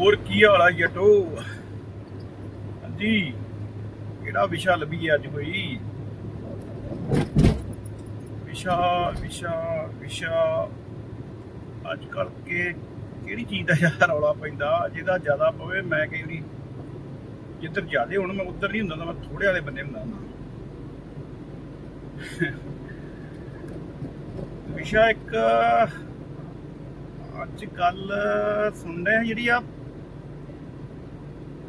ਹੋਰ ਕੀ ਹਾਲ ਆ ਜਟੋ? ਹਾਂਜੀ ਕਿਹੜਾ ਵਿਸ਼ਾ ਲੱਭੀ ਅੱਜ ਕੋਈ? ਵਿਸ਼ਾ ਵਿਸ਼ਾ ਵਿਸ਼ਾ। ਅੱਜ ਕੱਲ ਕਿਹੜੀ ਚੀਜ਼ ਦਾ ਯਾਰ ਰੌਲਾ ਪੈਂਦਾ? ਜਿਹਦਾ ਜ਼ਿਆਦਾ ਪਵੇ, ਮੈਂ ਕਈ ਵਾਰੀ ਜਿੱਧਰ ਜ਼ਿਆਦੇ ਹੁਣ, ਮੈਂ ਉੱਧਰ ਨਹੀਂ ਹੁੰਦਾ, ਤਾਂ ਮੈਂ ਥੋੜੇ ਵਾਲੇ ਬੰਦੇ ਹੁੰਦਾ ਹੁੰਦਾ। ਵਿਸ਼ਾ ਇੱਕ, ਅੱਜ ਕੱਲ ਸੁਣਦੇ ਆ ਜਿਹੜੀ ਆ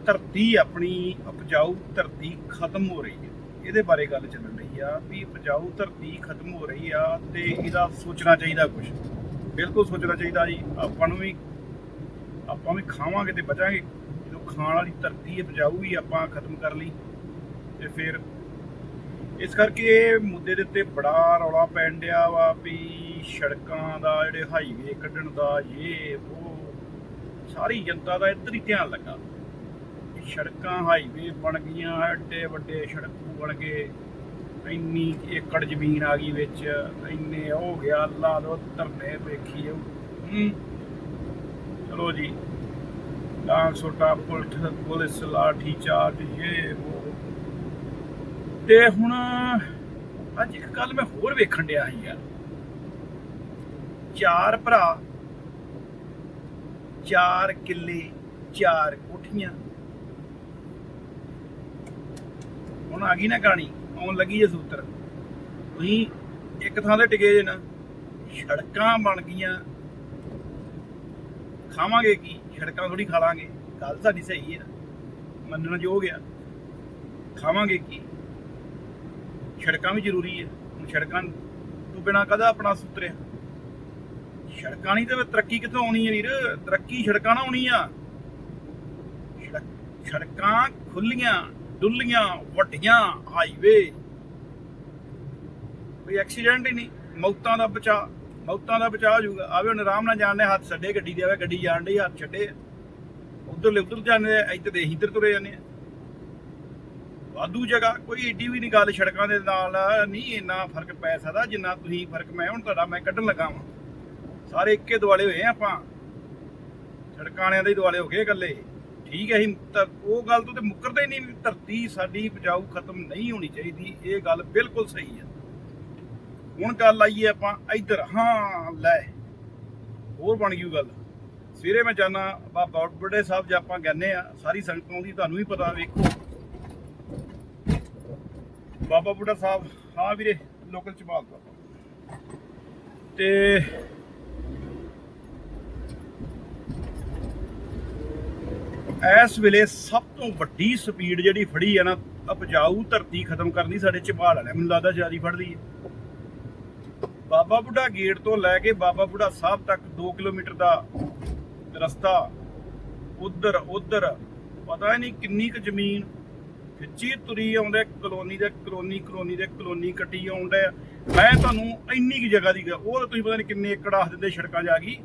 ਧਰਤੀ ਆਪਣੀ ਉਪਜਾਊ ਧਰਤੀ ਖਤਮ ਹੋ ਰਹੀ ਹੈ। ਇਹਦੇ ਬਾਰੇ ਗੱਲ ਚੱਲਣ ਰਹੀ ਆ ਵੀ ਉਪਜਾਊ ਧਰਤੀ ਖਤਮ ਹੋ ਰਹੀ ਆ ਤੇ ਇਹਦਾ ਸੋਚਣਾ ਚਾਹੀਦਾ ਕੁਝ ਬਿਲਕੁਲ ਸੋਚਣਾ ਚਾਹੀਦਾ ਜੀ। ਆਪਾਂ ਨੂੰ ਵੀ, ਆਪਾਂ ਵੀ ਖਾਵਾਂਗੇ ਤੇ ਬਚਾਂਗੇ। ਜਦੋਂ ਖਾਣ ਵਾਲੀ ਧਰਤੀ ਹੈ ਉਪਜਾਊ ਹੀ ਆਪਾਂ ਖਤਮ ਕਰ ਲਈ ਤੇ ਫਿਰ ਇਸ ਕਰਕੇ ਇਹ ਮੁੱਦੇ ਦੇ ਉੱਤੇ ਬੜਾ ਰੌਲਾ ਪੈਣ ਡਿਆ ਵਾ ਵੀ ਸੜਕਾਂ ਦਾ, ਜਿਹੜੇ ਹਾਈਵੇ ਕੱਢਣ ਦਾ ਇਹ ਉਹ ਸਾਰੀ ਜਨਤਾ ਦਾ ਇੱਧਰ ਹੀ ਧਿਆਨ ਲੱਗਾ। ਸੜਕਾਂ ਹਾਈਵੇ ਬਣ ਗਈਆਂ, ਐਡੇ ਵੱਡੇ ਸੜਕ ਬਣ ਗਏ। ਇੰਨੀ ਏਕੜ ਜ਼ਮੀਨ ਆ ਗਈ ਵਿੱਚ, ਇੰਨੇ ਹੋ ਗਿਆ, ਲਾ ਦੋ ਧਰਨੇ ਵੇਖੀ ਜਾਊ। ਚਲੋ ਜੀ, ਡਾਂਗ ਸੋਟਾ ਪੁਲਿਸ ਪੁਲਿਸ ਲਾਠੀ ਚਾਰਜ, ਇਹ ਤੇ ਹੁਣ ਅੱਜ ਇੱਕ ਗੱਲ ਮੈਂ ਹੋਰ ਵੇਖਣ ਡਿਆ ਸੀ ਯਾਰ। ਚਾਰ ਭਰਾ, ਚਾਰ ਕਿੱਲੇ, ਚਾਰ ਕੋਠੀਆਂ। ਹੁਣ ਆ ਗਈ ਨਾ ਕਹਾਣੀ, ਆਉਣ ਲੱਗੀ ਜੇ ਸੂਤਰ। ਤੁਸੀਂ ਇੱਕ ਥਾਂ ਤੇ ਟਿਕੇ ਜੇ ਨਾ, ਸੜਕਾਂ ਬਣ ਗਈਆਂ। ਖਾਵਾਂਗੇ ਕੀ? ਸੜਕਾਂ ਥੋੜੀ ਖਾ ਲਾਂਗੇ ਗੱਲ ਸਾਡੀ ਸਹੀ ਹੈ ਮੰਨਣ ਯੋਗ ਆ। ਖਾਵਾਂਗੇ ਕੀ? ਸੜਕਾਂ ਵੀ ਜ਼ਰੂਰੀ ਹੈ ਹੁਣ ਸੜਕਾਂ ਤੋਂ ਬਿਨਾ ਕਦਾ ਆਪਣਾ ਸੁਤਰਿਆ ਸੜਕਾਂ ਨਹੀਂ ਤੇ ਤਰੱਕੀ ਕਿੱਥੋਂ ਆਉਣੀ ਹੈ ਵੀਰ? ਤਰੱਕੀ ਸੜਕਾਂ ਨਾਲ ਆਉਣੀ ਆ। ਸੜਕਾਂ ਖੁੱਲੀਆਂ ਡੁੱਲੀਆਂ, ਵੱਡੀਆਂ ਹਾਈਵੇ ਕੋਈ ਐਕਸੀਡੈਂਟ ਹੀ ਨਹੀਂ। ਮੌਤਾਂ ਦਾ ਬਚਾ, ਮੌਤਾਂ ਦਾ ਬਚਾ ਹੋ ਆਵੇ ਹੁਣ ਆਰਾਮ ਨਾਲ ਜਾਣਦੇ ਹੱਥ ਛੱਡੇ, ਗੱਡੀ ਦੇ ਆਵੇ, ਗੱਡੀ ਜਾਣ ਡਈ ਹੱਥ ਛੱਡੇ। ਉਧਰਲੇ ਉਧਰ ਜਾਂਦੇ ਇੱਧਰ ਦੇ ਇੱਧਰ ਤੁਰੇ ਜਾਂਦੇ ਵਾਧੂ ਜਗ੍ਹਾ, ਕੋਈ ਏਡੀ ਵੀ ਨਹੀਂ ਗੱਲ ਸੜਕਾਂ ਦੇ ਨਾਲ। ਨਹੀਂ, ਇੰਨਾ ਫ਼ਰਕ ਪੈ ਸਕਦਾ, ਜਿੰਨਾ ਤੁਸੀਂ ਫ਼ਰਕ, ਮੈਂ ਹੁਣ ਤੁਹਾਡਾ, ਮੈਂ ਕੱਢਣ ਲੱਗਾ ਵਾਂ। ਸਾਰੇ ਇੱਕੇ ਦੁਆਲੇ ਹੋਏ ਆਪਾਂ। ਸੜਕਾਂ ਵਾਲਿਆਂ ਦੇ ਦੁਆਲੇ ਹੋ ਗਏ ਇਕੱਲੇ। ਠੀਕ ਹੈ, ਅਸੀਂ ਤਾਂ ਉਹ ਗੱਲ ਤੋਂ ਤੇ ਮੁੱਕਰਦੇ ਨਹੀਂ ਵੀ ਧਰਤੀ ਸਾਡੀ ਉਪਜਾਊ ਖਤਮ ਨਹੀਂ ਹੋਣੀ ਚਾਹੀਦੀ, ਇਹ ਗੱਲ ਬਿਲਕੁਲ ਸਹੀ ਹੈ। ਹੁਣ ਗੱਲ ਆਈ ਆਪਾਂ ਇੱਧਰ, ਹਾਂ, ਲੈ, ਹੋਰ ਬਣ ਗਈ ਗੱਲ। ਸਵੇਰੇ ਮੈਂ ਜਾਣਾ ਬਾਬਾ ਬੁੱਢੇ ਸਾਹਿਬ ਜੇ ਆਪਾਂ ਕਹਿੰਦੇ ਆ, ਸਾਰੀ ਸੰਗਤ ਆਉਂਦੀ ਤੁਹਾਨੂੰ ਵੀ ਪਤਾ ਵੇਖੋ। ਬਾਬਾ ਬੁੱਢਾ ਸਾਹਿਬ, ਹਾਂ ਵੀਰੇ ਲੋਕਲ ਚ ਬਾਤ ਤੇ ਇਸ ਵੇਲੇ ਸਭ ਤੋਂ ਵੱਡੀ ਸਪੀਡ ਜਿਹੜੀ ਫੜੀ ਹੈ ਨਾ, ਉਪਜਾਊ ਧਰਤੀ ਖਤਮ ਕਰਨੀ ਸਾਡੇ ਚਪਾਲ ਵਾਲਿਆਂ। ਮੈਨੂੰ ਲੱਗਦਾ ਜਿਆਦੀ ਫੜਦੀ ਹੈ ਬਾਬਾ ਬੁੱਢਾ ਗੇਟ ਤੋਂ ਲੈ ਕੇ ਬਾਬਾ ਬੁੱਢਾ ਸਾਹਿਬ ਤੱਕ 2 ਕਿਲੋਮੀਟਰ ਦਾ ਰਸਤਾ, ਉਧਰ ਉਧਰ, ਪਤਾ ਹੀ ਨਹੀਂ ਕਿੰਨੀ ਕੁ ਜ਼ਮੀਨ, ਖਿੱਚੀ ਤੁਰੀ ਆਉਂਦੇ ਕਲੋਨੀ ਦੇ, ਕਲੋਨੀ ਕਲੋਨੀ ਦੇ, ਕਲੋਨੀ ਕੱਟੀ ਆਉਂਦੇ ਮੈਂ ਤੁਹਾਨੂੰ ਇੰਨੀ ਕੁ ਜਗ੍ਹਾ ਦੀ ਗੱਲ- ਉਹ ਤੁਸੀਂ ਪਤਾ ਨਹੀਂ ਕਿੰਨੇ ਏਕੜ ਆਖ ਦਿੰਦੇ, ਸੜਕਾਂ ਜਾ ਗਈ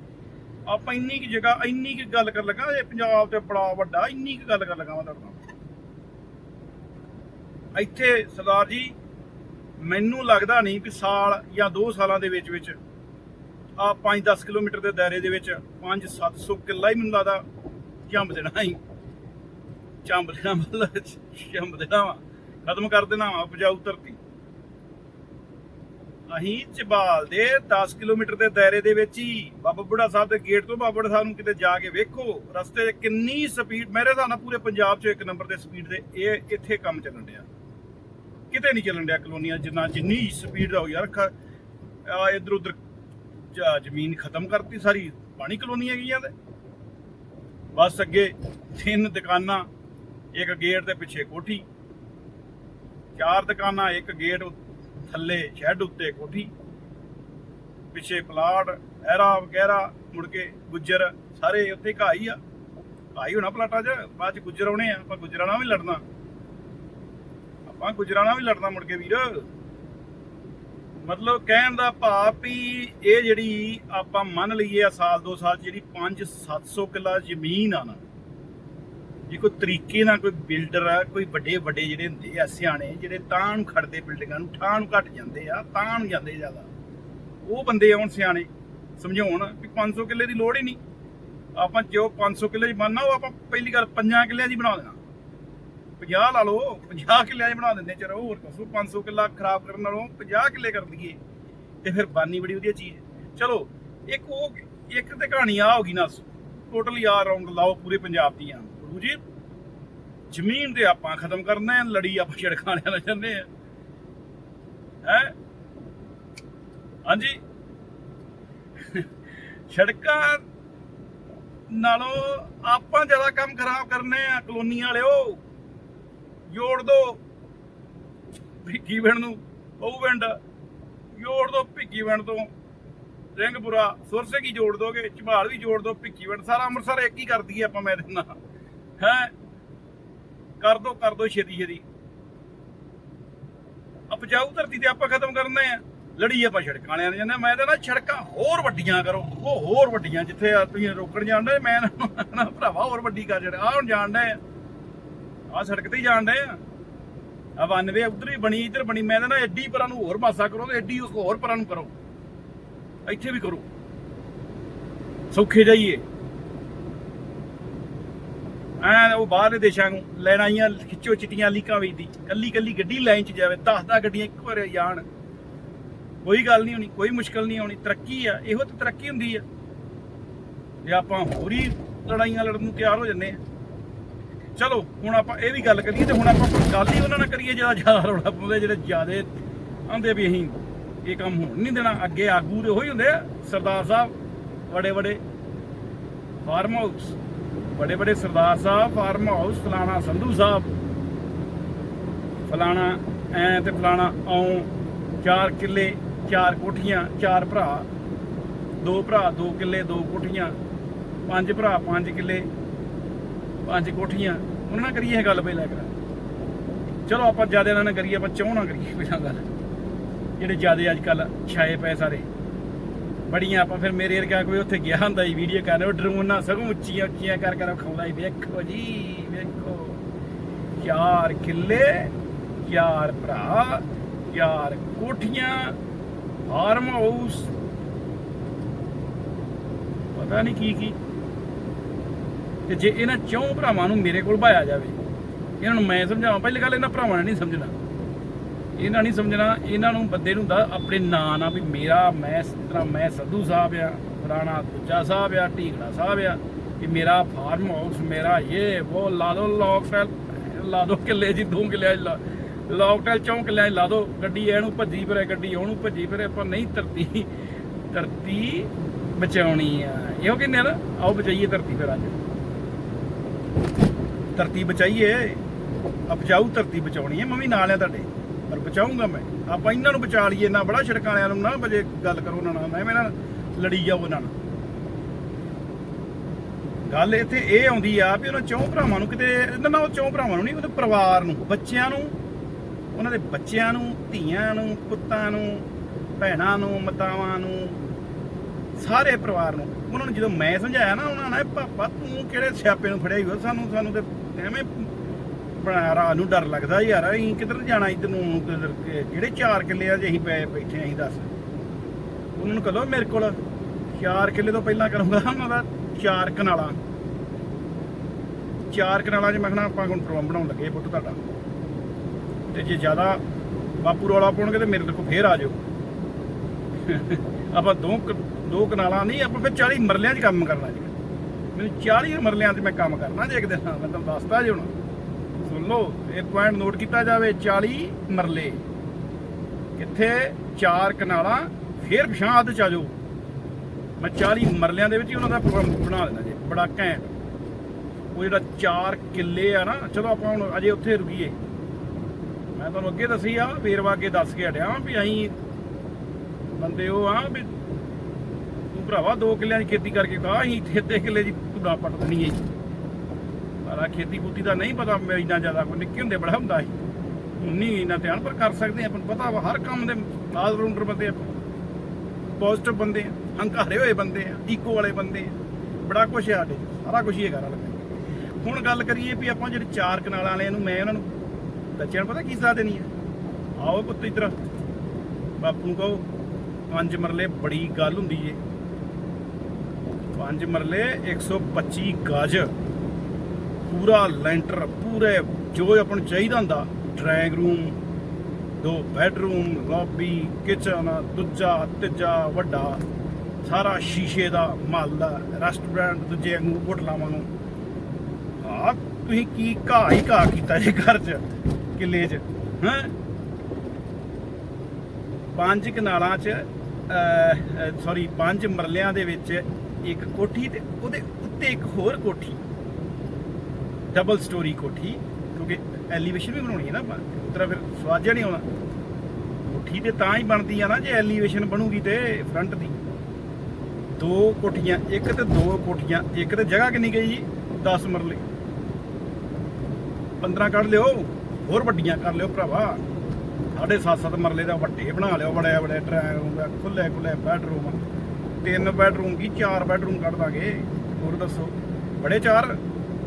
ਆਪਾਂ ਇੰਨੀ ਕੁ ਜਗ੍ਹਾ, ਇੰਨੀ ਕੁ ਗੱਲ ਕਰਨ ਲੱਗਾ, ਇਹ ਪੰਜਾਬ ਤੇ ਬੜਾ ਵੱਡਾ, ਇੰਨੀ ਕੁ ਗੱਲ ਕਰਨ ਲੱਗਾ ਮੈਂ ਤੁਹਾਡੇ ਨਾਲ। ਇੱਥੇ ਸਰਦਾਰ ਜੀ, ਮੈਨੂੰ ਲੱਗਦਾ ਨਹੀਂ ਕਿ ਸਾਲ ਜਾਂ 2 ਸਾਲਾਂ ਦੇ ਵਿੱਚ ਵਿੱਚ ਆ 5-10 ਕਿਲੋਮੀਟਰ ਦੇ ਦਾਇਰੇ ਦੇ ਵਿੱਚ 5-700 ਕਿੱਲਾ ਹੀ ਮੈਨੂੰ ਲੱਗਦਾ ਚੰਬ ਦੇਣਾ ਹੀ ਚੰਬ ਦੇਣਾ, ਮਤਲਬ ਚੰਬ ਦੇਣਾ ਵਾ, ਖਤਮ ਕਰ ਦੇਣਾ ਵਾ, ਉਪਜਾਊ ਧਰਤੀ। ਅਸੀਂ ਚਬਾਲ ਦੇ 10 ਕਿਲੋਮੀਟਰ ਦੇ ਦਾਇਰੇ ਦੇ ਵਿੱਚ ਹੀ ਬਾਬਾ ਬੁੱਢਾ ਸਾਹਿਬ ਦੇ ਗੇਟ ਤੋਂ ਬਾਬਾ ਬੁੱਢਾ ਸਾਹਿਬ ਨੂੰ ਕਿਤੇ ਜਾ ਕੇ ਵੇਖੋ, ਰਸਤੇ 'ਚ ਕਿੰਨੀ ਸਪੀਡ ਮੇਰੇ ਹਿਸਾਬ ਨਾਲ ਪੂਰੇ ਪੰਜਾਬ 'ਚ ਇੱਕ ਨੰਬਰ ਤੇ ਸਪੀਡ ਦੇ ਇਹ ਇੱਥੇ ਕੰਮ ਚੱਲਣ ਡਿਆ। ਕਿਤੇ ਨਹੀਂ ਚੱਲਣ ਡਿਆ ਕਲੋਨੀਆਂ ਜਿੰਨਾ ਜਿੰਨੀ ਸਪੀਡ ਦਾ ਹੋ ਯਾਰ ਆ ਇਧਰ ਉਧਰ ਜ਼ਮੀਨ ਖਤਮ ਕਰਤੀ ਸਾਰੀ ਪਾਣੀ ਕਲੋਨੀਆਂ ਗਈਆਂ ਤੇ। ਬਸ ਅੱਗੇ ਤਿੰਨ ਦੁਕਾਨਾਂ, ਇੱਕ ਗੇਟ ਦੇ ਪਿੱਛੇ ਕੋਠੀ, ਚਾਰ ਦੁਕਾਨਾਂ, ਇੱਕ ਗੇਟ ਥੱਲੇ ਸ਼ੈੱਡ ਉੱਤੇ ਕੋਠੀ, ਪਿੱਛੇ ਪਲਾਟ, ਐਰਾ ਵਗੈਰਾ, ਮੁੜ ਕੇ ਗੁੱਜਰ, ਸਾਰੇ ਉੱਥੇ ਘਾਈ ਆ। ਘਾਈ ਹੋਣਾ ਪਲਾਟਾਂ 'ਚ, ਬਾਅਦ 'ਚ ਗੁੱਜਰ ਆਉਣੇ ਆ, ਆਪਾਂ ਗੁੱਜਰਾਂ ਨਾਲ ਵੀ ਲੜਨਾ। ਆਪਾਂ ਗੁੱਜਰਾਂ ਨਾਲ ਵੀ ਲੜਨਾ ਮੁੜ ਕੇ ਵੀਰ। ਮਤਲਬ ਕਹਿਣ ਦਾ ਭਾਵ ਵੀ ਇਹ ਜਿਹੜੀ ਆਪਾਂ ਮੰਨ ਲਈਏ ਆ ਸਾਲ, ਦੋ ਸਾਲ 'ਚ ਜਿਹੜੀ 5 700 ਕਿੱਲਾ ਜ਼ਮੀਨ ਆ ਨਾ ਜੇ ਕੋਈ ਤਰੀਕੇ ਨਾਲ ਕੋਈ ਬਿਲਡਰ ਆ, ਕੋਈ ਵੱਡੇ ਵੱਡੇ ਜਿਹੜੇ ਹੁੰਦੇ ਆ, ਸਿਆਣੇ, ਜਿਹੜੇ ਤਾਂ ਨੂੰ ਖੜਦੇ ਬਿਲਡਿੰਗਾਂ ਨੂੰ ਠਾਂ ਨੂੰ ਘਟ ਜਾਂਦੇ ਆ ਤਾਂ ਨੂੰ ਜਾਂਦੇ ਜ਼ਿਆਦਾ। ਉਹ ਬੰਦੇ ਆਉਣ ਸਿਆਣੇ, ਸਮਝਾਉਣ ਵੀ 500 ਕਿੱਲੇ ਦੀ ਲੋੜ ਹੀ ਨਹੀਂ। ਆਪਾਂ ਜੋ 500 ਕਿੱਲੇ ਦੀ ਬਣਨਾ, ਉਹ ਆਪਾਂ ਪਹਿਲੀ ਗੱਲ 5 ਕਿੱਲਿਆਂ ਦੀ ਬਣਾ ਦੇਣਾ। 50 ਲਾ ਲਓ 50 ਕਿੱਲਿਆਂ ਦੀ ਬਣਾ ਦਿੰਦੇ ਚਲੋ ਹੋਰ ਦੱਸੋ 500 ਕਿੱਲਾ ਖਰਾਬ ਕਰਨ ਨਾਲੋਂ 50 ਕਿੱਲੇ ਕਰ ਦਈਏ ਤੇ ਫਿਰ ਬਾਨੀ ਬੜੀ ਵਧੀਆ ਚੀਜ਼ ਹੈ। ਚਲੋ, ਇੱਕ ਉਹ, ਇੱਕ ਤੇ ਕਹਾਣੀ ਆ ਹੋ ਗਈ ਨਾ ਟੋਟਲੀ ਆ ਰਾਉਂਡ ਲਾਓ ਪੂਰੇ ਪੰਜਾਬ ਦੀਆਂ। ਗੁਰੂ ਜੀ, ਜ਼ਮੀਨ ਦੇ ਆਪਾਂ ਖਤਮ ਕਰਨਾ ਲੜੀ ਆਪਾਂ ਛੜਖਾਣਿਆਂ ਨਾਲ ਜਾਂਦੇ ਆ ਹੈ? ਹਾਂਜੀ। ਸੜਕਾਂ ਨਾਲੋਂ ਆਪਾਂ ਜ਼ਿਆਦਾ ਕੰਮ ਖਰਾਬ ਕਰਨੇ ਆ, ਕਲੋਨੀ ਵਾਲਿਓ। ਜੋੜ ਦੋ ਭਿੱਖੀ ਪਿੰਡ ਨੂੰ ਉਹ ਪਿੰਡ ਜੋੜ ਦੋ ਭਿੱਖੀ ਪਿੰਡ ਤੋਂ। ਰਿੰਗਪੁਰਾ, ਸੁਰਸੇ ਕੀ ਜੋੜ ਦੋਗੇ? ਝਬਾਲ ਵੀ ਜੋੜ ਦੋ ਭਿੱਖੀ ਪਿੰਡ ਸਾਰਾ ਅੰਮ੍ਰਿਤਸਰ ਇੱਕ ਹੀ ਕਰਦੀ ਦਈਏ ਆਪਾਂ, ਮੈਂ ਦਿੰਦਾ ਹੈ। ਕਰ ਦੋ ਕਰ ਦੋ ਛੇਤੀ ਛੇਤੀ। ਉਪਜਾਊ ਧਰਤੀ ਤੇ ਆਪਾਂ ਖਤਮ ਕਰਨੇ ਆ। ਲੜੀ ਆਪਾਂ ਸੜਕਾਂ ਵਾਲਿਆਂ ਨੇ ਜਾਂਦੇ ਮੈਂ ਤਾਂ ਨਾ ਸੜਕਾਂ ਹੋਰ ਵੱਡੀਆਂ ਕਰੋ। ਉਹ ਹੋਰ ਵੱਡੀਆਂ, ਜਿੱਥੇ ਆ ਤੁਸੀਂ ਰੋਕਣ ਜਾਂਦੇ ਮੈਂ ਨਾ- ਭਰਾਵਾ ਹੋਰ ਵੱਡੀ ਕਰ ਜਿਹੜੇ। ਆ ਹੁਣ ਜਾਣਦੇ ਆ। ਆ ਸੜਕ ਤੇ ਹੀ ਜਾਣਦੇ ਆ। ਆ 92 ਉਧਰ ਹੀ ਬਣੀ, ਇੱਧਰ ਬਣੀ। ਮੈਂ ਤਾਂ ਨਾ ਐਡੀ ਪਰਾਂ ਨੂੰ ਹੋਰ ਮਾਸਾ ਕਰੋ ਤੇ ਐਡੀ ਹੋਰ ਪਰਾਂ ਨੂੰ ਕਰੋ। ਇੱਥੇ ਵੀ ਕਰੋ। ਸੌਖੇ ਜਾਈਏ। ਐ ਉਹ ਬਾਹਰਲੇ ਦੇਸ਼ਾਂ ਨੂੰ ਲੈਣ ਆਈਆਂ, ਖਿੱਚੋ ਚਿੱਟੀਆਂ ਲੀਕਾਂ ਵੇਚਦੀ। ਕੱਲੀ ਕੱਲੀ ਗੱਡੀ ਲਾਈਨ 'ਚ ਜਾਵੇ 10 10 ਗੱਡੀਆਂ ਇੱਕ ਵਾਰੇ ਜਾਣ। ਕੋਈ ਗੱਲ ਨਹੀਂ ਹੋਣੀ, ਕੋਈ ਮੁਸ਼ਕਲ ਨਹੀਂ ਆਉਣੀ ਤਰੱਕੀ ਆ, ਇਹੋ ਤਾਂ ਤਰੱਕੀ ਹੁੰਦੀ ਆ। ਜੇ ਆਪਾਂ ਹੋਰ ਲੜਾਈਆਂ ਲੜਨ ਨੂੰ ਤਿਆਰ ਹੋ ਜੰਨੇ ਆ। ਚਲੋ, ਹੁਣ ਆਪਾਂ ਇਹ ਵੀ ਗੱਲ ਕਰੀਏ ਤੇ ਹੁਣ ਆਪਾਂ ਗੱਲ ਹੀ ਉਹਨਾਂ ਨਾਲ ਕਰੀਏ ਜਿਹੜਾ ਜ਼ਿਆਦਾ ਰੌਲਾ ਪਾਉਂਦੇ, ਜਿਹੜੇ ਜ਼ਿਆਦੇ ਆਂਦੇ ਵੀ ਅਸੀਂ ਇਹ ਕੰਮ ਹੋਣ ਨਹੀਂ ਦੇਣਾ। ਅੱਗੇ ਆਗੂ ਦੇ ਉਹੀ ਹੁੰਦੇ ਆ, ਸਰਦਾਰ ਸਾਹਿਬ ਬੜੇ ਬੜੇ ਫਾਰਮ ਹਾਊਸ ਬੜੇ ਬੜੇ ਸਰਦਾਰ ਸਾਹਿਬ ਫਾਰਮ ਹਾਊਸ ਫਲਾਣਾ ਸੰਧੂ ਸਾਹਿਬ। ਫਲਾਣਾ ਐ ਤੇ ਫਲਾਣਾ ਆਉਂ ਚਾਰ ਕਿੱਲੇ, ਚਾਰ ਕੋਠੀਆਂ, ਚਾਰ ਭਰਾ। ਦੋ ਭਰਾ, ਦੋ ਕਿੱਲੇ, ਦੋ ਕੋਠੀਆਂ, ਪੰਜ ਭਰਾ, ਪੰਜ ਕਿੱਲੇ, ਪੰਜ ਕੋਠੀਆਂ। ਉਹਨਾਂ ਨਾਲ ਕਰੀਏ ਇਹ ਗੱਲ ਪਹਿਲਾਂ ਕਰਾਂ ਚਲੋ ਆਪਾਂ ਜ਼ਿਆਦਾ ਇਹਨਾਂ ਨਾਲ ਕਰੀਏ, ਆਪਾਂ ਚਾਹ ਨਾ ਕਰੀਏ ਪਹਿਲਾਂ ਗੱਲ। ਜਿਹੜੇ ਜ਼ਿਆਦਾ ਅੱਜ ਕੱਲ ਛਾਏ ਪਏ ਸਾਰੇ। ਬੜੀਆਂ ਆਪਾਂ ਫਿਰ ਮੇਰੇ ਵਰਗਾ ਕੋਈ ਉੱਥੇ ਗਿਆ ਹੁੰਦਾ ਸੀ ਵੀਡੀਓ ਕਰਨ, ਉਹ ਡਰੋਨ ਨਾਲ ਸਗੋਂ ਉੱਚੀਆਂ ਉੱਚੀਆਂ ਕਰ ਕਰ ਖਾਉਂਦਾ ਸੀ ਵੇਖੋ ਜੀ, ਵੇਖੋ। ਚਾਰ ਕਿੱਲੇ, ਚਾਰ ਭਰਾ, ਚਾਰ ਕੋਠੀਆਂ ਫਾਰਮ ਹਾਊਸ ਪਤਾ ਨਹੀਂ ਕੀ ਕੀ। ਤੇ ਜੇ ਇਹਨਾਂ ਚੌਂ ਭਰਾਵਾਂ ਨੂੰ ਮੇਰੇ ਕੋਲ ਭਾਇਆ ਜਾਵੇ, ਇਹਨਾਂ ਨੂੰ ਮੈਂ ਸਮਝਾਵਾਂ, ਪਹਿਲੀ ਗੱਲ ਇਹਨਾਂ ਭਰਾਵਾਂ ਨੇ ਨਹੀਂ ਸਮਝਣਾ। ਇਹਨਾਂ ਨਹੀਂ ਸਮਝਣਾ, ਇਹਨਾਂ ਨੂੰ ਬੰਦੇ ਨੂੰ ਦਾ ਆਪਣੇ ਨਾਂ ਨਾਲ ਵੀ ਮੇਰਾ, ਮੈਂ ਤਰ੍ਹਾਂ ਮੈਂ ਸੰਧੂ ਸਾਹਿਬ ਆ, ਫਲਾਣਾ ਦੂਜਾ ਸਾਹਿਬ ਆ ਢੀਕੜਾ ਸਾਹਿਬ ਆ ਕਿ ਮੇਰਾ ਫਾਰਮ ਹਾਊਸ ਮੇਰਾ ਇਹ, ਉਹ ਲਾ ਦੋ ਲੌਕ ਲਾ ਦੋ ਕਿੱਲੇ ਜੀ, ਦੋ ਕਿੱਲੇ ਲੌਕ ਟੈਲ ਚੌਂ ਕਿੱਲੇ ਲਾ ਦੋ, ਗੱਡੀ ਇਹਨੂੰ ਭੱਜੀ ਫਿਰੇ, ਗੱਡੀ ਉਹਨੂੰ ਭੱਜੀ ਫਿਰੇ, ਆਪਾਂ ਨਹੀਂ ਧਰਤੀ ਧਰਤੀ ਬਚਾਉਣੀ ਆ। ਇਹੋ ਕਹਿੰਦੇ ਨਾ, ਆਓ ਬਚਾਈਏ ਧਰਤੀ ਫਿਰ ਅੱਜ। ਧਰਤੀ ਬਚਾਈਏ, ਉਪਜਾਊ ਧਰਤੀ ਬਚਾਉਣੀ ਹੈ ਮੈਂ ਵੀ ਨਾਲ ਆ ਤੁਹਾਡੇ। ਪਰ ਬਚਾਉਂਗਾ ਮੈਂ। ਆਪਾਂ ਇਹਨਾਂ ਨੂੰ ਬਚਾ ਲਈਏ ਨਾ ਬੜਾ ਛੜਕਾਂ ਵਾਲਿਆਂ ਨੂੰ ਨਾ ਬਜੇ ਗੱਲ ਕਰੋ ਉਹਨਾਂ ਨਾਲ, ਐਵੇਂ ਨਾ ਲੜੀ ਜਾਓ ਉਹਨਾਂ ਨਾਲ। ਗੱਲ ਇੱਥੇ ਇਹ ਆਉਂਦੀ ਆ ਵੀ ਉਹਨਾਂ ਚੌਂ ਭਰਾਵਾਂ ਨੂੰ ਕਿਤੇ ਇਹਨਾਂ ਉਹ ਚੌਂ ਭਰਾਵਾਂ ਨੂੰ ਨਹੀਂ, ਉਹਦੇ ਪਰਿਵਾਰ ਨੂੰ, ਬੱਚਿਆਂ ਨੂੰ, ਉਹਨਾਂ ਦੇ ਬੱਚਿਆਂ ਨੂੰ, ਧੀਆਂ ਨੂੰ, ਪੁੱਤਾਂ ਨੂੰ, ਭੈਣਾਂ ਨੂੰ, ਮਤਾਵਾਂ ਨੂੰ, ਸਾਰੇ ਪਰਿਵਾਰ ਨੂੰ। ਉਹਨਾਂ ਨੂੰ ਜਦੋਂ ਮੈਂ ਸਮਝਾਇਆ ਨਾ, ਉਹਨਾਂ ਨੇ, ਪਾਪਾ, ਤੂੰ ਕਿਹੜੇ ਸਿਆਪੇ ਨੂੰ ਫੜਿਆ ਹੀ ਹੋ ਸਾਨੂੰ ਸਾਨੂੰ ਤੇ ਐਵੇਂ ਆਪਣਾ ਰਾਤ ਨੂੰ ਡਰ ਲੱਗਦਾ ਯਾਰ, ਅਸੀਂ ਕਿੱਧਰ ਜਾਣਾ ਇੱਧਰ ਨੂੰ? ਕਿੱਧਰ ਕਿ- ਕਿਹੜੇ ਚਾਰ ਕਿੱਲੇ ਆ ਜੇ ਅਸੀਂ ਪਏ ਬੈਠੇ ਅਸੀਂ ਦੱਸ। ਉਹਨਾਂ ਨੂੰ ਕਹੋ ਮੇਰੇ ਕੋਲ ਚਾਰ ਕਿੱਲੇ ਤੋਂ ਪਹਿਲਾਂ ਕਰੂੰਗਾ ਉਹਨਾਂ ਦਾ ਚਾਰ ਕਨਾਲਾਂ। ਚਾਰ ਕਨਾਲਾਂ 'ਚ ਮੈਂ ਕਹਿੰਦਾ ਆਪਾਂ ਹੁਣ ਪ੍ਰੋਗਰਾਮ ਬਣਾਉਣ ਲੱਗੇ ਪੁੱਤ ਤੁਹਾਡਾ। ਤੇ ਜੇ ਜ਼ਿਆਦਾ ਬਾਪੂ ਰੌਲਾ ਪਾਉਣਗੇ ਤੇ ਮੇਰੇ ਕੋਲ ਫੇਰ ਆ ਜਾਓ ਆਪਾਂ ਦੋ ਕ- ਦੋ ਕਨਾਲਾਂ ਨਹੀਂ, ਆਪਾਂ ਫਿਰ 40 ਮਰਲਿਆਂ 'ਚ ਕੰਮ ਕਰਨਾ ਜੀ। ਮੈਨੂੰ 40 ਮਰਲਿਆਂ 'ਚ ਮੈਂ ਕੰਮ ਕਰਨਾ ਜੇ ਇੱਕ ਦਿਨ ਮੈਂ ਤੁਹਾਨੂੰ ਦੱਸਦਾ ਜੀ ਹੁਣ। ਲਓ ਇਹ ਪੁਆਇੰਟ ਨੋਟ ਕੀਤਾ ਜਾਵੇ 40 ਮਰਲੇ। ਕਿੱਥੇ? ਚਾਰ ਕਨਾਲਾਂ, ਫੇਰ ਪਛਾਂ ਅੱਧ ਚ ਆ ਜਾਓ। ਮੈਂ 40 ਮਰਲਿਆਂ ਦੇ ਵਿੱਚ ਹੀ ਉਹਨਾਂ ਦਾ ਪ੍ਰੋਗਰਾਮ ਬਣਾ ਦੇਣਾ ਜੀ, ਬੜਾ ਘੈਂਟ। ਉਹ ਜਿਹੜਾ ਚਾਰ ਕਿੱਲੇ ਆ ਨਾ, ਚਲੋ ਆਪਾਂ ਹੁਣ ਅਜੇ ਉੱਥੇ ਰੁਕੀਏ। ਮੈਂ ਤੁਹਾਨੂੰ ਅੱਗੇ ਦੱਸੀ ਆ, ਵੇਰਵਾ ਅੱਗੇ ਦੱਸ ਕੇ ਹਟਿਆ ਵੀ ਅਸੀਂ ਬੰਦੇ ਉਹ ਆ ਵੀ ਤੂੰ ਭਰਾਵਾ ਦੋ ਕਿੱਲਿਆਂ ਦੀ ਖੇਤੀ ਕਰਕੇ ਕਹਾ ਅਸੀਂ ਇੱਥੇ ਕਿੱਲੇ ਦੀ ਧੂੜਾ ਪੱਟ ਦੇਣੀ ਹੈ ਸਾਰਾ ਖੇਤੀ ਖੂਤੀ ਦਾ ਨਹੀਂ ਪਤਾ ਮੈਂ ਇੰਨਾ ਜ਼ਿਆਦਾ ਕੋਈ ਨਿੱਕੇ ਹੁੰਦੇ ਬੜਾ ਹੁੰਦਾ ਸੀ। ਹੁਣ ਨਹੀਂ ਇੰਨਾ ਧਿਆਨ ਪਰ ਕਰ ਸਕਦੇ ਆ ਆਪਾਂ ਨੂੰ ਪਤਾ ਵਾ, ਹਰ ਕੰਮ ਦੇ ਆਲਰਾਊਂਡਰ ਬੰਦੇ ਆਪਾਂ ਪੋਜ਼ਿਟਿਵ ਬੰਦੇ ਆ, ਹੰਕਾਰੇ ਹੋਏ ਬੰਦੇ ਆ ਈਕੋ ਵਾਲੇ ਬੰਦੇ ਆ। ਬੜਾ ਕੁਝ ਆ ਸਾਡੇ ਸਾਰਾ ਕੁਝ ਹੀ ਹੈਗਾ ਰਲ ਕੇ। ਹੁਣ ਗੱਲ ਕਰੀਏ ਵੀ ਆਪਾਂ ਜਿਹੜੇ ਚਾਰ ਕਨਾਲਾਂ ਵਾਲਿਆਂ ਨੂੰ ਮੈਂ ਉਹਨਾਂ ਨੂੰ ਬੱਚਿਆਂ ਨੂੰ ਪਤਾ ਕੀ ਸਲਾਹ ਦੇਣੀ ਆ? ਆਓ ਪੁੱਤ ਇੱਧਰ। ਬਾਪੂ ਨੂੰ ਕਹੋ, ਪੰਜ ਮਰਲੇ ਬੜੀ ਗੱਲ ਹੁੰਦੀ ਏ। ਪੰਜ ਮਰਲੇ 125 ਗਜ। ਪੂਰਾ ਲੈਂਟਰ, ਪੂਰੇ ਜੋ ਆਪਾਂ ਨੂੰ ਚਾਹੀਦਾ ਹੁੰਦਾ ਡਰਾਇੰਗ ਰੂਮ ਦੋ ਬੈਡਰੂਮ ਲੌਬੀ ਕਿਚਨ ਦੂਜਾ, ਤੀਜਾ, ਵੱਡਾ, ਸਾਰਾ ਸ਼ੀਸ਼ੇ ਦਾ ਮਹੱਲ ਰੈਸਟੋਰੈਂਟ ਦੂਜੇ ਵਾਂਗੂ ਹੋਟਲਾਂ ਨੂੰ ਆ ਤੁਸੀਂ ਕੀ ਘਾਹ ਹੀ ਘਾਹ ਕੀਤਾ ਜੇ ਘਰ 'ਚ, ਕਿੱਲੇ 'ਚ, ਹੈ? ਪੰਜ ਕਨਾਲਾਂ 'ਚ ਸੌਰੀ ਪੰਜ ਮਰਲਿਆਂ ਦੇ ਵਿੱਚ ਇੱਕ ਕੋਠੀ ਤੇ ਉਹਦੇ ਉੱਤੇ ਇੱਕ ਹੋਰ ਕੋਠੀ। ਡਬਲ ਸਟੋਰੀ ਕੋਠੀ, ਕਿਉਂਕਿ ਐਲੀਵੇਸ਼ਨ ਵੀ ਬਣਾਉਣੀ ਹੈ ਨਾ ਆਪਾਂ। ਉਤਰਾ ਫਿਰ ਸਵਾਦ ਜਿਹਾ ਨਹੀਂ ਆਉਣਾ। ਕੋਠੀ ਤੇ ਤਾਂ ਹੀ ਬਣਦੀ ਆ ਨਾ ਜੇ ਐਲੀਵੇਸ਼ਨ ਬਣੂਗੀ ਤੇ ਫਰੰਟ ਦੀ। ਦੋ ਕੋਠੀਆਂ, ਇੱਕ ਤੇ ਦੋ ਕੋਠੀਆਂ, ਇੱਕ ਤੇ ਜਗ੍ਹਾ ਕਿੰਨੀ ਗਈ ਜੀ? 10 ਮਰਲੇ। 15 ਕੱਢ ਲਿਓ, ਹੋਰ ਵੱਡੀਆਂ ਕਰ ਲਿਓ ਭਰਾਵਾ। ਸਾਢੇ 7-7 ਮਰਲੇ ਦਾ ਵੱਡੇ ਬਣਾ ਲਿਓ ਬੜੇ ਬੜੇ ਡਰਾਇੰਗ ਖੁੱਲੇ ਖੁੱਲੇ ਬੈਡਰੂਮ ਤਿੰਨ ਬੈਡਰੂਮ ਕੀ, ਚਾਰ ਬੈਡਰੂਮ ਕੱਢ ਦਾਂਗੇ। ਹੋਰ ਦੱਸੋ। ਬੜੇ ਚਾਰ।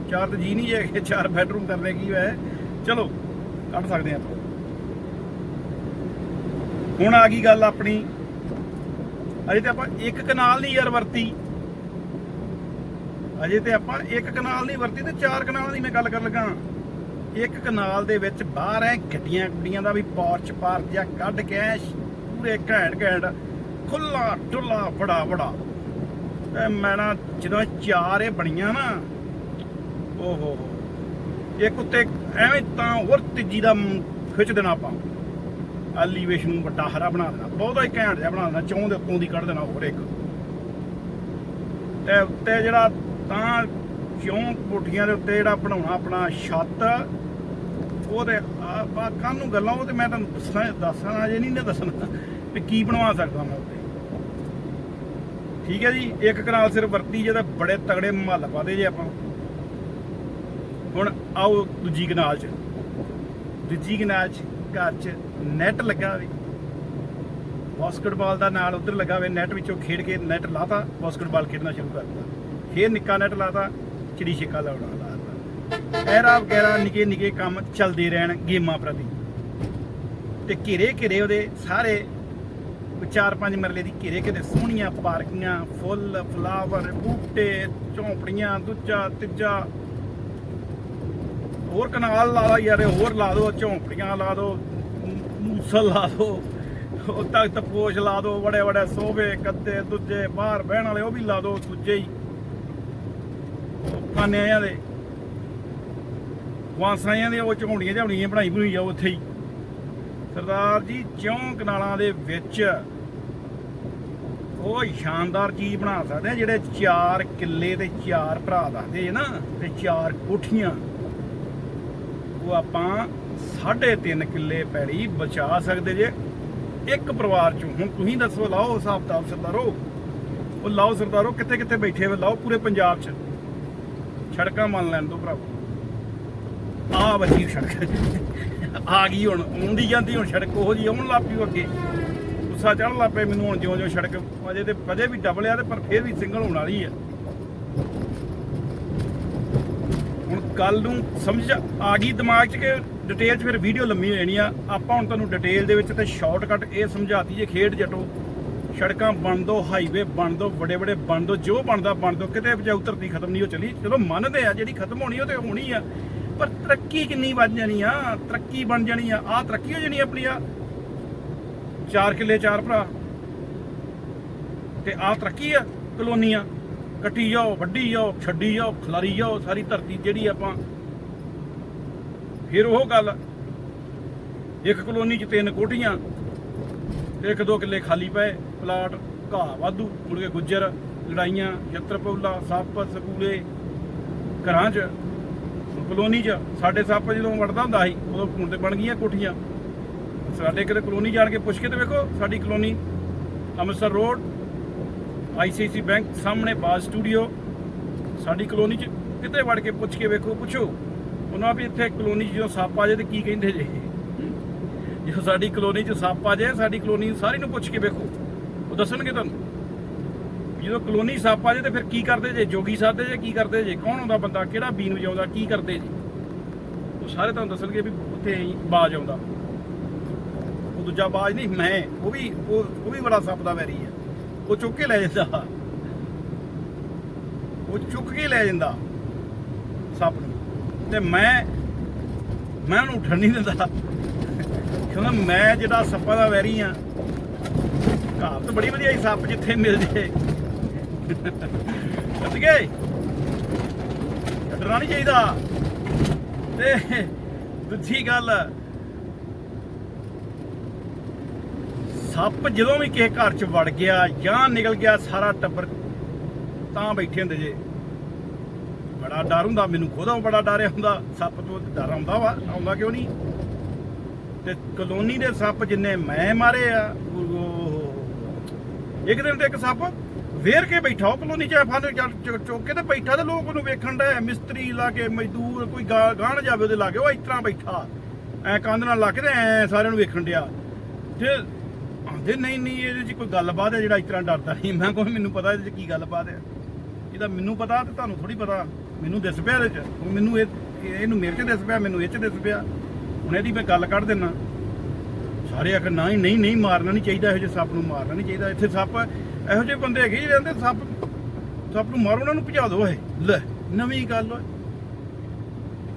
ਚਾਰ ਤੇ ਜੀ ਨਹੀਂ ਹੈਗੇ, ਚਾਰ ਬੈਡਰੂਮ ਕਰਨੇ ਕੀ ਹੋਇਆ ਚਲੋ, ਕੱਢ ਸਕਦੇ ਆਪਾਂ। ਹੁਣ ਆ ਗਈ ਗੱਲ ਆਪਣੀ। ਅਜੇ ਤੇ ਆਪਾਂ ਇੱਕ ਕਨਾਲ ਨਹੀਂ ਯਾਰ ਵਰਤੀ। ਅਜੇ ਤੇ ਆਪਾਂ ਇੱਕ ਕਨਾਲ ਨਹੀਂ ਵਰਤੀ ਤੇ ਚਾਰ ਕਨਾਲ ਦੀ ਮੈਂ ਗੱਲ ਕਰਨ ਲੱਗਾ ਇੱਕ ਕਨਾਲ ਦੇ ਵਿੱਚ ਬਾਹਰ ਐ ਗੱਡੀਆਂ ਗੁੱਡੀਆਂ ਦਾ ਵੀ ਪੌਰਚ ਪਾਰਕ ਜਾਂ ਕੱਢ ਕੇ ਐਂ ਪੂਰੇ ਘੈਂਟ ਘੈਂਟ ਖੁੱਲਾ ਡੁੱਲਾ ਬੜਾ ਬੜਾ ਮੈਂ ਨਾ ਜਦੋਂ ਚਾਰ ਇਹ ਬਣੀਆਂ ਨਾ ਓਹੋ। ਹੋ ਇੱਕ ਉੱਤੇ ਐਵੇਂ ਤਾਂ ਹੋਰ ਤੇਜੀ ਦਾ ਖਿੱਚ ਦੇਣਾ ਆਪਾਂ। ਐਲੀਵੇਸ਼ਨ ਨੂੰ ਵੱਡਾ ਹਰਾ ਬਣਾ ਦੇਣਾ। ਬਹੁਤਾ ਹੀ ਘੈਂਟ ਜਿਹਾ ਬਣਾ ਦੇਣਾ। ਚੌਂ ਦੇ ਉੱਤੋਂ ਦੀ ਕੱਢ ਦੇਣਾ ਹੋਰ ਇੱਕ। ਤੇ ਉੱਤੇ ਜਿਹੜਾ ਤਾਂ ਚੌਂ ਕੋਠੀਆਂ ਦੇ ਉੱਤੇ ਜਿਹੜਾ ਬਣਾਉਣਾ ਆਪਣਾ ਛੱਤ, ਉਹਦੇ ਆਪਾਂ ਕੱਲ ਨੂੰ ਗੱਲਾਂ ਉਹ ਤੇ ਮੈਂ ਤੁਹਾਨੂੰ ਦੱਸਣਾ ਦੱਸਣਾ ਜੇ ਨਹੀਂ ਨੇ ਦੱਸਣਾ। ਵੀ ਕੀ ਬਣਵਾ ਸਕਦਾ ਮੈਂ ਉੱਤੇ। ਠੀਕ ਹੈ ਜੀ? ਇੱਕ ਕਨਾਲ ਸਿਰ ਵਰਤੀ ਜੇ ਤਾਂ ਬੜੇ ਤਗੜੇ ਮਹੱਲ ਪਾਦੇ ਜੇ ਆਪਾਂ। ਹੁਣ ਆਓ ਦੂਜੀ ਕਨਾਲ 'ਚ। ਦੂਜੀ ਕਨਾਲ 'ਚ, ਘਰ 'ਚ ਨੈਟ ਲੱਗਾ ਹੋਵੇ। ਬਾਸਕਟਬਾਲ ਦਾ ਨਾਲ ਉਧਰ ਲੱਗਾ ਹੋਵੇ ਨੈਟ ਵਿੱਚੋਂ ਖੇਡ ਕੇ ਨੈਟ ਲਾਤਾ ਬਾਸਕਟਬਾਲ ਖੇਡਣਾ ਸ਼ੁਰੂ ਕਰ ਦਿੱਤਾ। ਫੇਰ ਨਿੱਕਾ ਨੈਟ ਲਾਤਾ, ਚਿੜੀ ਛਿੱਕਾ ਲਾਉਣਾ ਲਾਤਾ ਐਰਾ ਵਗੈਰਾ ਨਿੱਕੇ ਨਿੱਕੇ ਕੰਮ ਚੱਲਦੇ ਰਹਿਣ ਗੇਮਾਂ ਪ੍ਰਤੀ। ਤੇ ਘੇਰੇ ਘੇਰੇ ਉਹਦੇ ਸਾਰੇ ਚਾਰ ਪੰਜ ਮਰਲੇ ਦੀ ਘੇਰੇ ਘੇਰੇ ਸੋਹਣੀਆਂ ਪਾਰਕੀਆਂ, ਫੁੱਲ, ਫਲਾਵਰ, ਬੂਟੇ, ਝੌਂਪੜੀਆਂ, ਦੂਜਾ, ਤੀਜਾ ਹੋਰ ਕਨਾਲ ਲਾ ਲਾ ਯਾਰ, ਹੋਰ ਲਾ ਦੋ, ਝੌਂਪੜੀਆਂ ਲਾ ਦੋ, ਮੂਸਲ ਲਾ ਦੋ, ਉਹ ਤੱਕ ਤਪੋਸ਼ ਲਾ ਦੋ ਬੜੇ ਬੜੇ ਸੋਵੇ ਕੱਤੇ, ਦੂਜੇ, ਬਾਹਰ ਬਹਿਣ ਵਾਲੇ, ਉਹ ਵੀ ਲਾ ਦੋ, ਦੂਜੇ ਹੀ। ਖਾਨਿਆਂ ਦੇ। ਵਾਂਸਾਂ ਦੇ ਉਹ ਝੌਂੜੀਆਂ ਝੌਂੜੀਆਂ ਬਣਾਈ ਬਣਾਈ ਆ ਉੱਥੇ ਹੀ। ਸਰਦਾਰ ਜੀ, ਚੌਂ ਕਨਾਲਾਂ ਦੇ ਵਿੱਚ ਉਹ ਸ਼ਾਨਦਾਰ ਚੀਜ਼ ਬਣਾ ਸਕਦੇ ਆ, ਜਿਹੜੇ ਚਾਰ ਕਿੱਲੇ ਤੇ ਚਾਰ ਭਰਾ ਦੱਸਦੇ ਜੇ ਨਾ, ਤੇ ਚਾਰ ਕੋਠੀਆਂ। ਉਹ ਆਪਾਂ 3.5 ਕਿੱਲੇ ਪੈੜੀ ਬਚਾ ਸਕਦੇ ਜੇ ਇੱਕ ਪਰਿਵਾਰ ਚੋਂ, ਹੁਣ ਤੁਸੀਂ ਦੱਸੋ, ਲਾਓ ਹਿਸਾਬ ਕਿਤਾਬ ਸਰਦਾਰੋ। ਉਹ ਲਾਓ ਸਰਦਾਰੋ ਕਿੱਥੇ ਕਿੱਥੇ ਬੈਠੇ ਹੋ ਲਾਓ ਪੂਰੇ ਪੰਜਾਬ 'ਚ। ਸੜਕਾਂ ਮੰਨ ਲੈਣ ਤੋਂ ਭਰਾਵੋ। ਆ ਬੱਜੀ ਸੜਕ। ਆ ਗਈ ਹੁਣ, ਆਉਂਦੀ ਜਾਂਦੀ ਹੁਣ ਸੜਕ, ਉਹ ਜੀ ਆਉਣ ਲੱਗ ਪਈ ਅੱਗੇ। ਗੁੱਸਾ ਚੜਨ ਲੱਗ ਪਏ ਮੈਨੂੰ ਹੁਣ ਜਿਉਂ ਜਿਉਂ ਸੜਕ, ਅਜੇ ਤੇ ਅਜੇ ਵੀ ਡਬਲ ਆ ਤੇ ਪਰ ਫੇਰ ਵੀ ਸਿੰਗਲ ਹੋਣ ਵਾਲੀ ਆ। ਹੁਣ ਗੱਲ ਨੂੰ ਸਮਝ ਆ ਗਈ, ਦਿਮਾਗ 'ਚ ਕਿ ਡਿਟੇਲ 'ਚ ਫਿਰ ਵੀਡੀਓ ਲੰਮੀ ਹੋ ਜਾਣੀ ਆ। ਆਪਾਂ ਹੁਣ ਤੁਹਾਨੂੰ ਡਿਟੇਲ ਦੇ ਵਿੱਚ ਤੇ ਸ਼ਾਰਟਕਟ ਇਹ ਸਮਝਾਤੀ ਜੇ ਖੇਡ ਜਟੋ। ਸੜਕਾਂ ਬਣ ਦੋ ਹਾਈਵੇ ਬਣ ਦੋ ਵੱਡੇ ਵੱਡੇ ਬਣ ਦੋ ਜੋ ਬਣਦਾ ਬਣ ਦੋ ਕਿਤੇ ਬਚਾਉ ਧਰਤੀ ਖਤਮ ਨਹੀਂ ਹੋ ਚਲੀ। ਚਲੋ ਮੰਨਦੇ ਆ, ਜਿਹੜੀ ਖਤਮ ਹੋਣੀ ਉਹ ਤੇ ਹੋਣੀ ਆ। ਪਰ ਤਰੱਕੀ ਕਿੰਨੀ ਵੱਧ ਜਾਣੀ ਆ? ਤਰੱਕੀ ਬਣ ਜਾਣੀ ਆ। ਆ ਤਰੱਕੀ ਹੋ ਜਾਣੀ ਆਪਣੀ ਆ। ਚਾਰ ਕਿੱਲੇ ਚਾਰ ਭਰਾ। ਤੇ ਆ ਤਰੱਕੀ ਆ ਕਲੋਨੀਆਂ ਕੱਟੀ ਜਾਓ, ਵੱਢੀ ਜਾਓ, ਛੱਡੀ ਜਾਓ, ਖਲਾਰੀ ਜਾਓ, ਸਾਰੀ ਧਰਤੀ ਜਿਹੜੀ ਆਪਾਂ। ਫਿਰ ਉਹ ਗੱਲ, ਇੱਕ ਕਲੋਨੀ 'ਚ ਤਿੰਨ ਕੋਠੀਆਂ, ਇੱਕ ਦੋ ਕਿੱਲੇ ਖਾਲੀ ਪਏ, ਪਲਾਟ, ਘਾਹ ਵਾਧੂ, ਮੁੜ ਕੇ ਗੁੱਜਰ, ਲੜਾਈਆਂ ਯੱਤਰ ਸੱਪ, ਸਕੂਲੇ, ਘਰਾਂ 'ਚ, ਕਲੋਨੀ 'ਚ, ਸਾਡੇ ਸੱਪ ਜਦੋਂ ਵੜਦਾ ਹੁੰਦਾ ਸੀ, ਉਦੋਂ ਹੁਣ ਤੇ ਬਣ ਗਈਆਂ ਕੋਠੀਆਂ। ਸਾਡੇ ਕਿਤੇ ਕਲੋਨੀ ਜਾਣ ਕੇ ਪੁੱਛ ਕੇ ਤੇ ਵੇਖੋ, ਸਾਡੀ colony Amritsar road ICICI bank ਸਾਹਮਣੇ ਬਾਜ਼ ਸਟੂਡੀਓ। ਸਾਡੀ ਕਲੋਨੀ 'ਚ ਕਿਤੇ ਵੜ ਕੇ ਪੁੱਛ ਕੇ ਵੇਖੋ, ਪੁੱਛੋ। ਉਹਨਾਂ ਵੀ ਇੱਥੇ ਕਲੋਨੀ 'ਚ ਜਦੋਂ ਸੱਪ ਆ ਜੇ ਤੇ ਕੀ ਕਹਿੰਦੇ ਜੇ? ਜਦੋਂ ਸਾਡੀ ਕਲੋਨੀ 'ਚ ਸੱਪ ਆ ਜੇ ਸਾਡੀ ਕਲੋਨੀ ਸਾਰੀ ਨੂੰ ਪੁੱਛ ਕੇ ਵੇਖੋ। ਉਹ ਦੱਸਣਗੇ ਤੁਹਾਨੂੰ। ਜਦੋਂ ਕਲੋਨੀ ਸੱਪ ਆ ਜੇ ਤੇ ਫਿਰ ਕੀ ਕਰਦੇ ਜੇ? ਜੋਗੀ ਸਾਧਦੇ ਜੇ, ਕੀ ਕਰਦੇ ਜੇ? ਕੌਣ ਹੁੰਦਾ ਬੰਦਾ? ਕਿਹੜਾ ਬੀਨ ਵਜਾਉਂਦਾ? ਕੀ ਕਰਦੇ ਜੇ? ਉਹ ਸਾਰੇ ਤੁਹਾਨੂੰ ਦੱਸਣਗੇ ਵੀ ਉੱਥੇ ਬਾਜ ਆਉਂਦਾ। ਉਹ ਦੂਜਾ ਬਾਜ ਨਹੀਂ, ਮੈਂ। ਉਹ ਵੀ ਉਹ ਵੀ ਬੜਾ ਸੱਪ ਦਾ ਵੈਰੀ ਹੈ ਉਹ ਚੁੱਕ ਕੇ ਲੈ ਜਾਂਦਾ। ਉਹ ਚੁੱਕ ਕੇ ਲੈ ਜਾਂਦਾ ਸੱਪ ਨੂੰ। ਤੇ ਮੈਂ ਮੈਂ ਉਹਨੂੰ ਉੱਠਣ ਨਹੀਂ ਦਿੰਦਾ। ਕਿਉਂਕਿ ਮੈਂ ਜਿਹੜਾ ਸੱਪਾਂ ਦਾ ਵੈਰੀ ਆ ਕਹਾਵਤ ਬੜੀ ਵਧੀਆ ਸੀ ਸੱਪ ਜਿੱਥੇ ਮਿਲ ਜੇ ਕੱਟ ਗਏ? ਡਰਨਾ ਨਹੀਂ ਚਾਹੀਦਾ। ਤੇ ਦੂਜੀ ਗੱਲ ਸੱਪ ਜਦੋਂ ਵੀ ਕਿਸੇ ਘਰ ਚ ਵੜ ਗਿਆ ਜਾਂ ਨਿਕਲ ਗਿਆ ਸਾਰਾ ਟੱਬਰ ਤਾਂ ਬੈਠੇ ਹੁੰਦੇ ਜੇ। ਬੜਾ ਡਰ ਹੁੰਦਾ, ਮੈਨੂੰ ਖੁਦ ਬੜਾ ਡਰਿਆ ਹੁੰਦਾ। ਸੱਪ ਤੋਂ ਡਰ ਆਉਂਦਾ ਵਾ, ਆਉਂਦਾ ਕਿਉਂ ਨਹੀਂ? ਤੇ ਕਲੋਨੀ ਦੇ ਸੱਪ ਜਿੰਨੇ ਮੈਂ ਮਾਰੇ ਆ ਇੱਕ ਦਿਨ ਤੇ ਇੱਕ ਸੱਪ ਵੇਰ ਕੇ ਬੈਠਾ, ਉਹ ਕਲੋਨੀ ਚ ਫੰਦ ਚੁੱਕ ਕੇ ਤੇ ਬੈਠਾ ਤੇ ਲੋਕ ਉਹਨੂੰ ਵੇਖਣ ਦਾ ਮਿਸਤਰੀ ਲਾ ਕੇ, ਮਜ਼ਦੂਰ ਕੋਈ ਗਾ- ਗਾਣ ਜਾਵੇ ਉਹਦੇ ਲਾਗੇ, ਉਹ ਇਸ ਤਰ੍ਹਾਂ ਬੈਠਾ। ਐ ਕੰਧ ਨਾਲ ਲਾ ਕੇ ਤੇ ਐ ਸਾਰਿਆਂ ਨੂੰ ਵੇਖਣ ਡਿਆ। ਤੇ ਆਂਦੇ ਨਹੀਂ ਨਹੀਂ, ਇਹਦੇ 'ਚ ਕੋਈ ਗੱਲਬਾਤ ਹੈ ਜਿਹੜਾ ਇਸ ਤਰ੍ਹਾਂ ਡਰਦਾ ਨਹੀਂ ਮੈਂ ਕੋਈ ਮੈਨੂੰ ਪਤਾ ਇਹਦੇ 'ਚ ਕੀ ਗੱਲਬਾਤ ਹੈ। ਇਹਦਾ ਮੈਨੂੰ ਪਤਾ ਤੇ ਤੁਹਾਨੂੰ ਥੋੜੀ ਪਤਾ। ਮੈਨੂੰ ਦਿਸ ਪਿਆ ਇਹਦੇ 'ਚ ਹੁਣ ਮੈਨੂੰ ਇਹ, ਇਹਨੂੰ ਮੇਰੇ 'ਚ ਦਿਸ ਪਿਆ, ਮੈਨੂੰ ਇਹ 'ਚ ਦਿਸ ਪਿਆ। ਹੁਣ ਇਹਦੀ ਮੈਂ ਗੱਲ ਕੱਢ ਦਿੰਨਾ। ਸਾਰੇ ਆਖਣ, ਨਾ ਹੀ ਨਹੀਂ ਨਹੀਂ, ਮਾਰਨਾ ਨਹੀਂ ਚਾਹੀਦਾ, ਇਹੋ ਜਿਹੇ ਸੱਪ ਨੂੰ ਮਾਰਨਾ ਨਹੀਂ ਚਾਹੀਦਾ। ਇੱਥੇ ਸੱਪ, ਇਹੋ ਜਿਹੇ ਬੰਦੇ ਹੈਗੇ ਜਿਹੜੇ ਕਹਿੰਦੇ ਸੱਪ ਸੱਪ ਨੂੰ ਮਾਰੋ, ਉਹਨਾਂ ਨੂੰ ਭਜਾ ਦਿਓ ਇਹ ਲੈ, ਨਵੀਂ ਗੱਲ ਓਏ।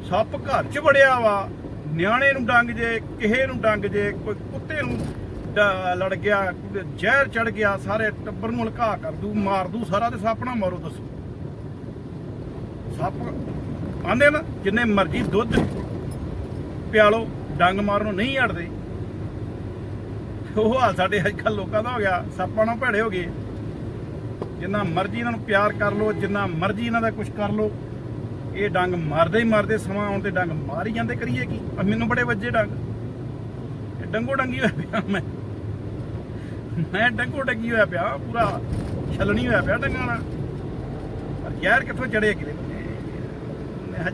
ਸੱਪ ਘਰ 'ਚ ਵੜਿਆ ਵਾ। ਨਿਆਣੇ ਨੂੰ ਡੰਗ ਜੇ, ਕਿਸੇ ਨੂੰ ਡੰਗ ਜੇ, ਕੋਈ ਕੁੱਤੇ ਨੂੰ ਲੜ ਗਿਆ ਜ਼ਹਿਰ ਚੜ ਗਿਆ, ਸਾਰੇ ਟੱਬਰ ਨੂੰ ਹਲਕਾ ਕਰ ਦੂ ਮਾਰ ਦੂ ਸਾਰਾ ਤੇ ਸੱਪ ਨਾ ਮਾਰੋ ਦੱਸੋ। ਸੱਪ ਆਂਦੇ ਨਾ, ਜਿੰਨੇ ਮਰਜ਼ੀ ਦੁੱਧ ਪਿਆਲੋ, ਡੰਗ ਮਾਰਨੋਂ ਨਹੀਂ ਹਟਦੇ। ਉਹ ਹਾਲ ਸਾਡੇ ਅੱਜ ਕੱਲ ਲੋਕਾਂ ਦਾ ਹੋ ਗਿਆ, ਸੱਪਾਂ ਨਾਲ ਭੇੜੇ ਹੋ ਗਏ। ਜਿੰਨਾ ਮਰਜ਼ੀ ਇਹਨਾਂ ਨੂੰ ਪਿਆਰ ਕਰ ਲੋ ਜਿੰਨਾ ਮਰਜ਼ੀ ਇਹਨਾਂ ਦਾ ਕੁਝ ਕਰ ਲੋ ਇਹ ਡੰਗ ਮਾਰਦੇ ਹੀ ਮਾਰਦੇ, ਸਮਾਂ ਆਉਣ ਤੇ ਡੰਗ ਮਾਰ ਹੀ ਜਾਂਦੇ, ਕਰੀਏ ਕੀ? ਮੈਨੂੰ ਬੜੇ ਵੱਜੇ ਡੰਗ। ਇਹ ਡੰਗੋ ਡੰਗੀ ਹੋਇਆ ਪਿਆ ਮੈਂ। ਮੈਂ ਡੰਗੋ ਡੰਗੀ ਹੋਇਆ ਪਿਆ, ਪੂਰਾ ਛਲਣੀ ਹੋਇਆ ਪਿਆ ਡੰਗਾਂ ਨਾਲ। ਪਰ ਜ਼ਹਿਰ ਕਿੱਥੋਂ ਚੜੇ ਕਿਲੇ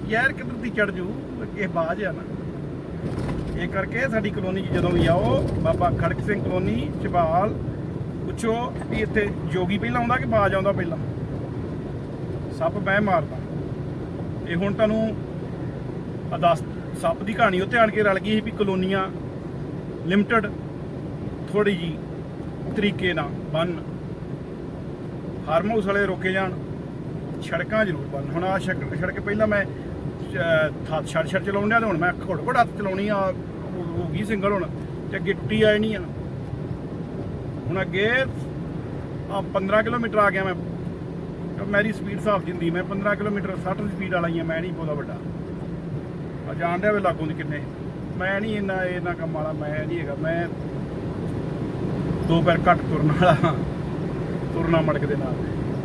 ਜ਼ਹਿਰ ਕਿੱਧਰ ਦੀ ਚੜ ਜੂ? ਅੱਗੇ ਬਾਜ ਆ ਨਾ। ਇਹ ਕਰਕੇ ਸਾਡੀ ਕਲੋਨੀ 'ਚ ਜਦੋਂ ਵੀ ਆਓ, ਬਾਬਾ ਖੜਕ ਸਿੰਘ ਕਲੋਨੀ, ਚਬਾਲ, ਪੁੱਛੋ ਵੀ ਇੱਥੇ ਜੋਗੀ ਪਹਿਲਾਂ ਆਉਂਦਾ ਕਿ ਬਾਜ ਆਉਂਦਾ ਪਹਿਲਾਂ? ਸੱਪ ਮੈਂ ਮਾਰਦਾ। ਇਹ ਹੁਣ ਤੁਹਾਨੂੰ ਅਦਾਸ ਸੱਪ ਦੀ ਕਹਾਣੀ ਉੱਤੇ ਆਣ ਕੇ ਰਲ ਗਈ ਸੀ ਵੀ ਕਲੋਨੀਆਂ ਲਿਮਟਿਡ ਥੋੜੀ ਜੀ ਤਰੀਕੇ ਨਾਲ ਬੰਨ। ਫਾਰਮ ਹਾਊਸ ਵਾਲੇ ਰੋਕੇ ਜਾਣ, ਸੜਕਾਂ ਜ਼ਰੂਰ ਬੰਨ। ਹੁਣ ਆ ਸੜਕ ਪਹਿਲਾਂ ਮੈਂ ਥਾਤ ਛੜ ਛੜ ਚਲਾਉਣ ਡਿਆ ਤੇ ਹੁਣ ਮੈਂ ਘੋੜ ਘੋੜ ਹੱਥ ਚਲਾਉਣੀ ਆ, ਹੋ ਗਈ ਸਿੰਗਲ ਹੁਣ। ਤੇ ਅੱਗੇ ਟੁੱਟੀ ਆਈ ਨਹੀਂ ਆ। ਹੁਣ ਅੱਗੇ ਆ 15 ਕਿਲੋਮੀਟਰ ਆ ਗਿਆ ਮੈਂ। ਮੇਰੀ ਸਪੀਡ ਸਾਫ਼ ਜਿੰਦੀ ਮੈਂ 15 ਕਿਲੋਮੀਟਰ 60 ਦੀ ਸਪੀਡ ਵਾਲਾ ਹੀ ਆ। ਮੈਂ ਨਹੀਂ ਬਹੁਤਾ ਵੱਡਾ। ਆ ਜਾਣ ਡਿਆ ਵੇ ਲਾਗੋਂ ਦੀ ਕਿੰਨੇ। ਮੈਂ ਨਹੀਂ ਇੰਨਾ ਇਹਨਾਂ ਕੰਮ ਵਾਲਾ, ਮੈਂ ਨਹੀਂ ਹੈਗਾ। ਮੈਂ ਦੋ ਪੈਰ ਘੱਟ ਤੁਰਨ ਵਾਲਾ, ਤੁਰਨਾ ਮੜਕ ਦੇ ਨਾਲ।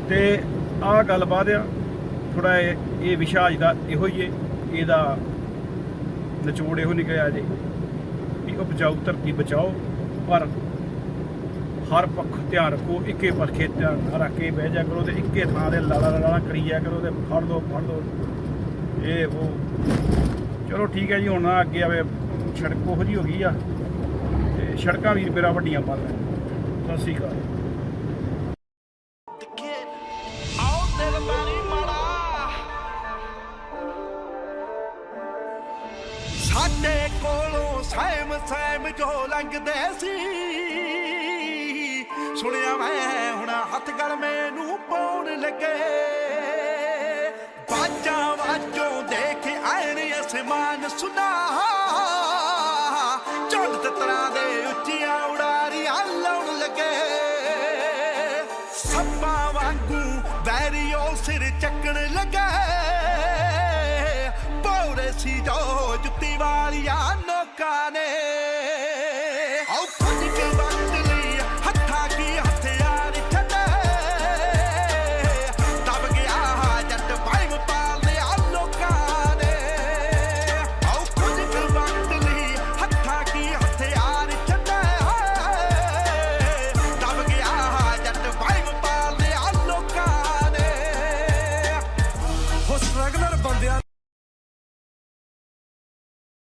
ਤੇ ਆਹ ਗੱਲਬਾਤ ਆ ਥੋੜਾ ਇਹ ਵਿਸ਼ਾ ਅੱਜ ਦਾ ਇਹੋ ਹੀ ਏ, ਇਹਦਾ ਨਿਚੋੜ ਇਹੋ ਨਿਕਲਿਆ ਜੇ ਵੀ ਉਪਜਾਊ ਧਰਤੀ ਬਚਾਓ, ਪਰ ਹਰ ਪੱਖ ਧਿਆਨ ਰੱਖੋ, ਇੱਕੇ ਪੱਖੇ ਧਿਆਨ ਰੱਖ ਕੇ ਬਹਿ ਜਾ ਕਰੋ ਤੇ ਇੱਕੇ ਥਾਂ ਤੇ ਲਾਲਾ ਲਾਲਾ ਕਰੀ ਜਾ ਕਰੋ ਤੇ ਫੜ ਦੋ ਫੜ ਦੋ। ਇਹ ਉਹ, ਚਲੋ ਠੀਕ ਹੈ ਜੀ, ਹੁਣ ਨਾ ਅੱਗੇ ਆਵੇ, ਸੜਕ ਉਹੋ ਜੀ ਹੋ ਗਈ ਆ, ਤੇ ਸੜਕਾਂ ਵੀ ਮੇਰਾ ਵੱਡੀਆਂ ਬਣ ਸਤਿ ਸ਼੍ਰੀ ਅਕਾਲ। ਸਾਡੇ ਕੋਲੋਂ ਸਹਿਮ ਸਹਿਮ ਜੋ ਲੰਘਦੇ ਸੀ, ਸੁਣਿਆ ਮੈਂ ਹੁਣ ਹੱਥ ਗਲ ਮੈਨੂੰ ਪਾਉਣ ਲੱਗੇ। ਬਾਜਾਂ ਵਾਜੋਂ ਦੇਖ ਆਇਣ ਅਸਮਾਨ ਸੁਨਾ ਸਿਰ ਚੱਕਣ ਲੱਗਾ। ਪੌੜੇ ਸੀ ਜੋ ਜੁੱਤੀ ਵਾਲੀਆਂ ਨੋਕਾਂ ਨੇ।